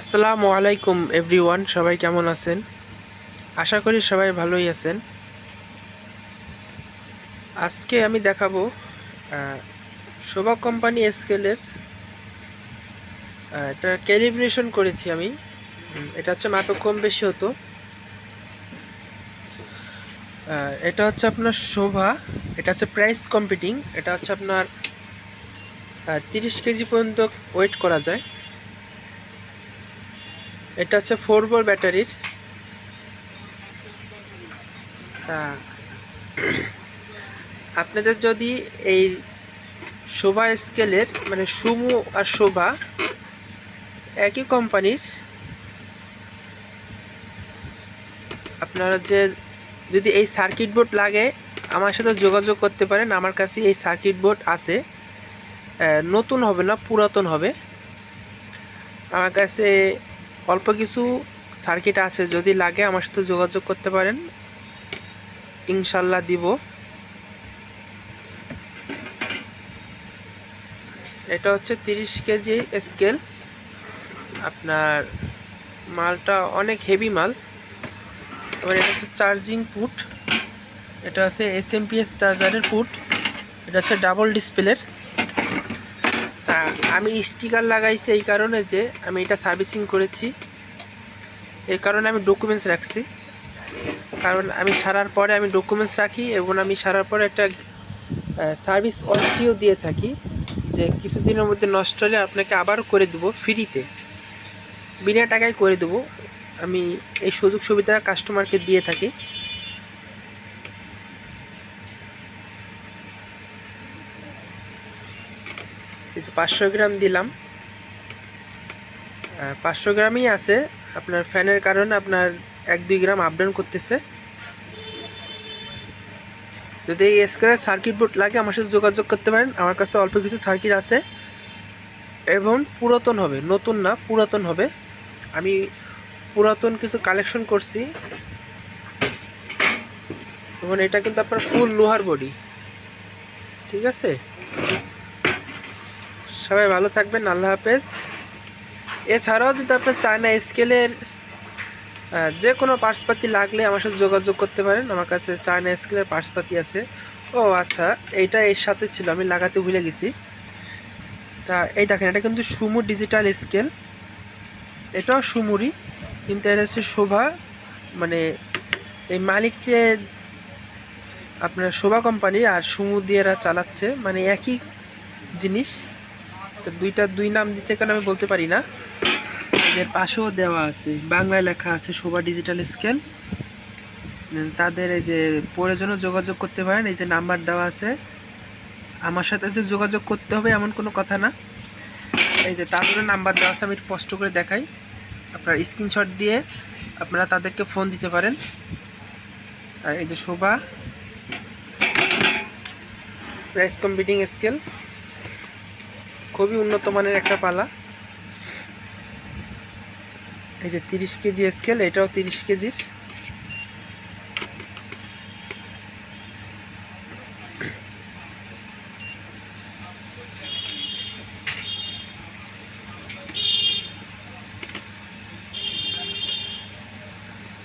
আসসালামু আলাইকুম এভরিওয়ান সবাই কেমন আছেন? আশা করি সবাই ভালোই আছেন। আজকে আমি দেখাবো শোভা কোম্পানি স্কেলের এটা ক্যালিব্রেশন করেছি আমি। এটা হচ্ছে মাপে কম বেশি হতো। এটা হচ্ছে আপনার শোভা, এটা হচ্ছে প্রাইস কম্পিটিং এটা হচ্ছে আপনার তিরিশ কেজি পর্যন্ত ওয়েট করা যায়। এটা হচ্ছে ফোর বোর ব্যাটারির। তা আপনাদের যদি এই শোভা স্কেলের মানে সুমু আর শোভা একই কোম্পানির, আপনারা যে যদি এই সার্কিট বোর্ড লাগে, আমার সাথে যোগাযোগ করতে পারেন, আমার কাছে এই সার্কিট বোর্ড আছে। নতুন হবে না, পুরাতন হবে। আমার কাছে অল্প কিছু সার্কিট আছে, যদি লাগে আমার সাথে যোগাযোগ করতে পারেন। ইনশাল্লাহ দিব। এটা হচ্ছে তিরিশ কেজি স্কেল আপনার মালটা অনেক হেভি মাল। এবার এটা হচ্ছে চার্জিং পুট এটা হচ্ছে এস এম পি এস চার্জারের পুট এটা হচ্ছে ডাবল ডিসপ্লের আমি স্টিকার লাগাইছি এই কারণে যে আমি এটা সার্ভিসিং করেছি। এর কারণে আমি ডকুমেন্টস রাখছি। কারণ আমি সারার পরে আমি ডকুমেন্টস রাখি এবং আমি সারার পরে একটা সার্ভিস ওয়ারেন্টিও দিয়ে থাকি যে কিছুদিনের মধ্যে নষ্ট হলে আপনাকে আবার করে দেবো ফ্রিতে বিনা টাকায় করে দেবো। আমি এই সুযোগ সুবিধা কাস্টমারকে দিয়ে থাকি। পাঁচশো গ্রাম দিলাম। পাঁচশো গ্রামই আছে। আপনার ফ্যানের কারণে আপনার এক দুই গ্রাম আপ ডাউন করতেছে। যদি এই স্কেলের সার্কিট বোর্ড লাগে, আমার সাথে যোগাযোগ করতে পারেন। আমার কাছে অল্প কিছু সার্কিট আছে। এবং পুরাতন হবে, নতুন না, পুরাতন হবে। আমি পুরাতন কিছু কালেকশন করছি। এবং এটা কিন্তু আপনার ফুল লোহার বডি ঠিক আছে? সবাই ভালো থাকবেন, আল্লাহ হাফেজ। এছাড়াও যদি আপনার চায়না স্কেলের যে কোনো পার্সপাতি লাগলে আমার সাথে যোগাযোগ করতে পারেন। আমার কাছে চায়না স্কেলের পার্সপাতি আছে। ও আচ্ছা এইটা এর সাথে ছিল, আমি লাগাতে ভুলে গেছি। তা এই দেখেন, এটা কিন্তু সুমু ডিজিটাল স্কেল এটাও সুমুরি কিন্তু এটা হচ্ছে শোভা মানে এই মালিককে আপনার শোভা কোম্পানি আর সুমু দিয়ে এরা চালাচ্ছে। মানে একই জিনিস। দুইটা দুই নাম দিছে কেন আমি বলতে পারি না। এর পাশেও দেওয়া আছে, বাংলায় লেখা আছে শোভা ডিজিটাল স্কেল তাদের এই যে প্রয়োজনে যোগাযোগ করতে পারেন, এই যে নাম্বার দেওয়া আছে। আমার সাথে যে যোগাযোগ করতে হবে এমন কোনো কথা না। এই যে তাদেরও নাম্বার দেওয়া আছে, আমি একটু স্পষ্ট করে দেখাই। আপনার স্ক্রিনশট দিয়ে আপনারা তাদেরকে ফোন দিতে পারেন। এই যে শোভা প্রাইস কম্পিটিং স্কেল খুবই উন্নত মানের একটা পালা। এই যে তিরিশ কেজি স্কেল এটাও তিরিশ কেজির।